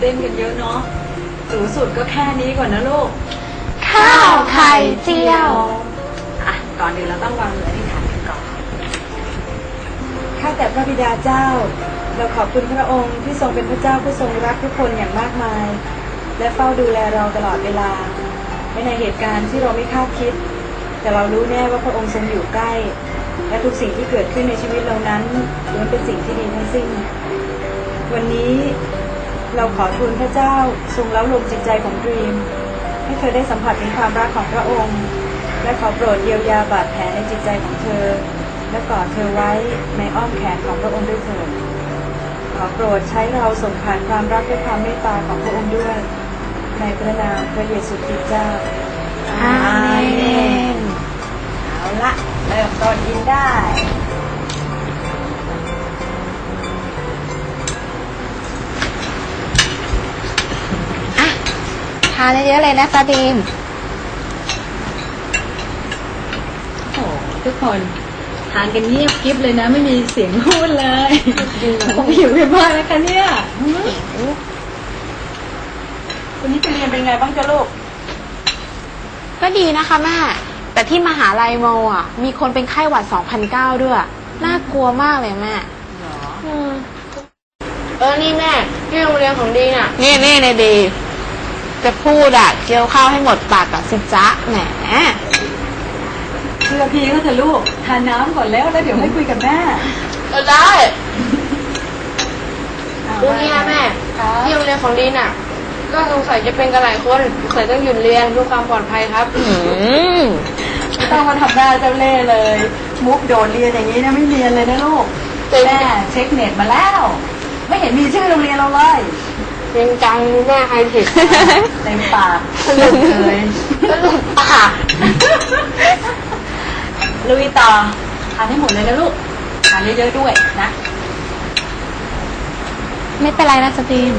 เต้นกันเยอะเนาะสูงสุดก็แค่นี้ก่อนนะลูก ข้าวไข่เจียว อะก่อนอื่นเราต้องวางมืออธิษฐานกันก่อน ข้าแต่พระบิดาเจ้า เราขอบคุณพระองค์ที่ทรงเป็นพระเจ้าผู้ทรงรักทุกคนอย่างมากมาย และเฝ้าดูแลเราตลอดเวลาแม้ในเหตุการณ์ที่เราไม่คาดคิด แต่เรารู้แน่ว่าพระองค์ทรงอยู่ใกล้ และทุกสิ่งที่เกิดขึ้นในชีวิตเรานั้นล้วนเป็นสิ่งที่ดีทั้งสิ้น วันนี้ เราขอทูลพระเจ้าทรงเล้าลมจิตใจของดรีม ให้เธอได้สัมผัสถึงความรักของพระองค์ และขอโปรดเยียวยาบาดแผลในจิตใจของเธอ และกอดเธอไว้ในอ้อมแขนของพระองค์ด้วยเถิดขอโปรดใช้เราส่งผ่านความรักและความเมตตาของพระองค์ด้วย ในพระนามพระเยซูคริสต์เจ้าอาเมนเอาละเริ่มต้นกินได้านเยอะๆเลยนะตาดีมโอ้โหทุกคน ทานกันเงียบกริบเลยนะ ไม่มีเสียงพูดเลยผมหิวกันมากนะคะเนี่ยวันนี้ไปเรียนเป็นไงบ้างจ๊ะลูก ก็ดีนะคะแม่ แต่ที่มหาลัยโมอะ มีคนเป็นไข้หวัด 2009 ด้วย น่ากลัวมากเลยแม่หรอเออ นี่แม่ที่โรงเรียนของดีน่ะ นี่นี่ในดี จะพูดอะเคี้ยวข้าวให้หมดปากกับสิจ๊ะแหมเชื่อพี่ก็เถอะลูก ทานน้ำก่อนแล้วแล้วเดี๋ยวให้คุยกับแม่เออได้อ่าดูนี่นะแม่ที่โรงเรียนของดีน่ะ ก็สงสัยจะเป็นกันหลายคนสงสัยต้องหยุดเรียนเพื่อความปลอดภัยครับอืมไม่ต้องมาทำหน้าเจ้าเล่ห์เลย มุกโดดเรียนอย่างนี้นะไม่เรียนเลยนะลูกจริงแม่เช็คเน็ตมาแล้ว ไม่เห็นมีชื่อโรงเรียนเราเลย จริงจังแม่ใครผิดเต็มปากสนุกเลยสนุกปากลุยต่อทานให้หมดเลยนะลูกทานเยอะๆด้วยนะ ไม่เป็นไรนะสตีม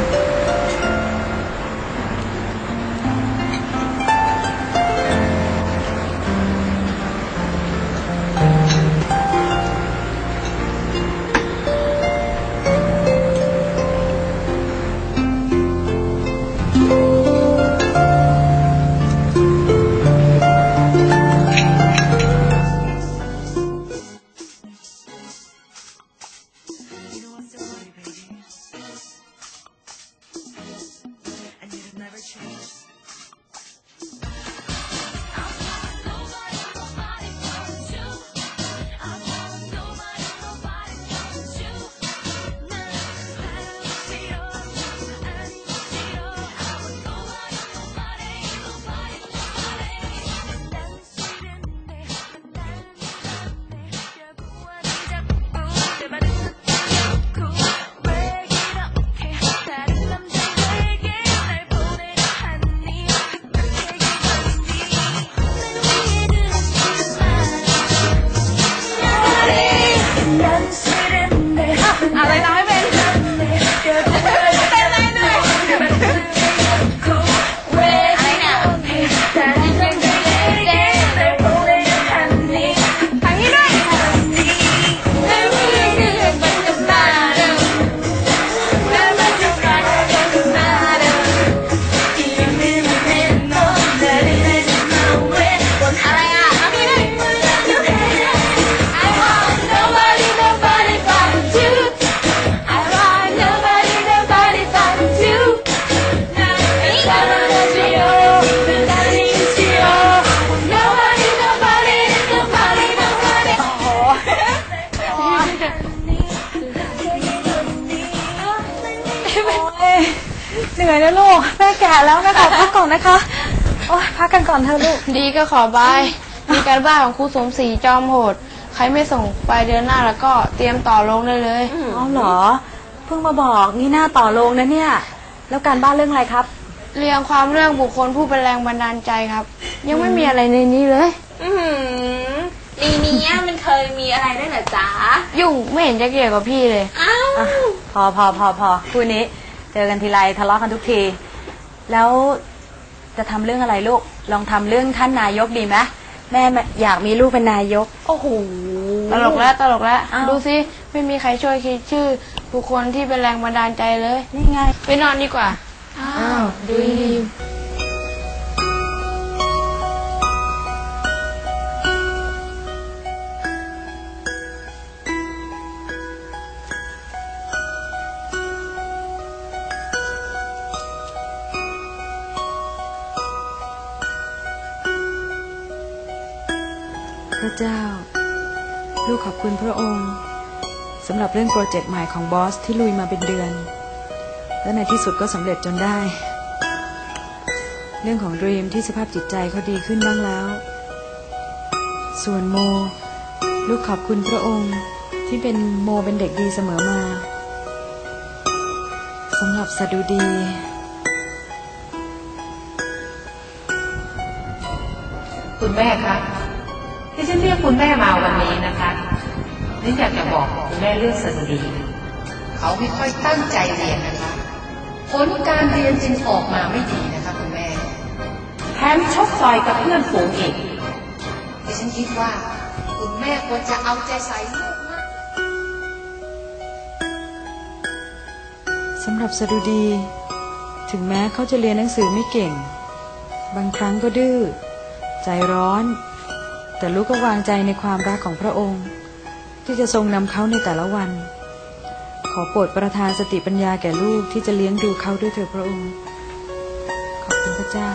นื่อยนะลูกแม่แก่แล้วแม่ขอพักก่อนนะคะโอ้ยพักกันก่อนเถอะลูก ดีก็ขอบาย มีการบ้านของครูสมศรีจอมโหด ใครไม่ส่งไปเดือนหน้าแล้วก็เตรียมต่อลงได้เลย อ๋อเหรอ เพิ่งมาบอกนี่หน้าต่อโรงนะเนี่ย แล้วการบ้านเรื่องอะไรครับ เรียงความเรื่องบุคคลผู้เป็นแรงบันดาลใจครับ ยังไม่มีอะไรในนี้เลยดีนี้มันเคยมีอะไรด้วยเหรอจ๊ะยุ่งไม่เห็นจะเกี่ยวกับพี่เลย อ้าวอะพอพอพอพอคู่นี้ เจอกันทีไรทะเลาะกันทุกที แล้วจะทำเรื่องอะไรลูก ลองทำเรื่องท่านนายกดีไหมแม่อยากมีลูกเป็นนายก โอ้โห ตลกแล้วตลกแล้วอ้าวดูสิ ไม่มีใครช่วยคิดชื่อ บุคคลที่เป็นแรงบันดาลใจเลย นี่ไง ไปนอนดีกว่า อ้าวดี พระเจ้า ลูกขอบคุณพระองค์สำหรับเรื่องโปรเจกต์ใหม่ของบอสที่ลุยมาเป็นเดือน และในที่สุดก็สำเร็จจนได้ เรื่องของดรีมที่สภาพจิตใจเขาดีขึ้นบ้างแล้ว ส่วนโม ลูกขอบคุณพระองค์ที่เป็นโมเป็นเด็กดีเสมอมาสำหรับสดุดีคุณแม่คะ ที่ฉันเรียกคุณแม่มาวันนี้นะคะนี่อยากจะบอกคุณแม่เรื่องสดุดีเขาไม่ค่อยตั้งใจเรียนนะคะผลการเรียนจึงออกมาไม่ดีนะคะคุณแม่แถมชกต่อยกับเพื่อนฝูงอีกดิฉันคิดว่า คุณแม่ควรจะเอาใจใส่ลูกมากสำหรับสดุดี ถึงแม้เขาจะเรียนหนังสือไม่เก่ง บางครั้งก็ดื้อ ใจร้อน แต่ลูกก็วางใจในความรักของพระองค์ ที่จะทรงนำเขาในแต่ละวัน ขอโปรดประทานสติปัญญาแก่ลูกที่จะเลี้ยงดูเขาด้วยเถิดพระองค์ ขอบคุณพระเจ้า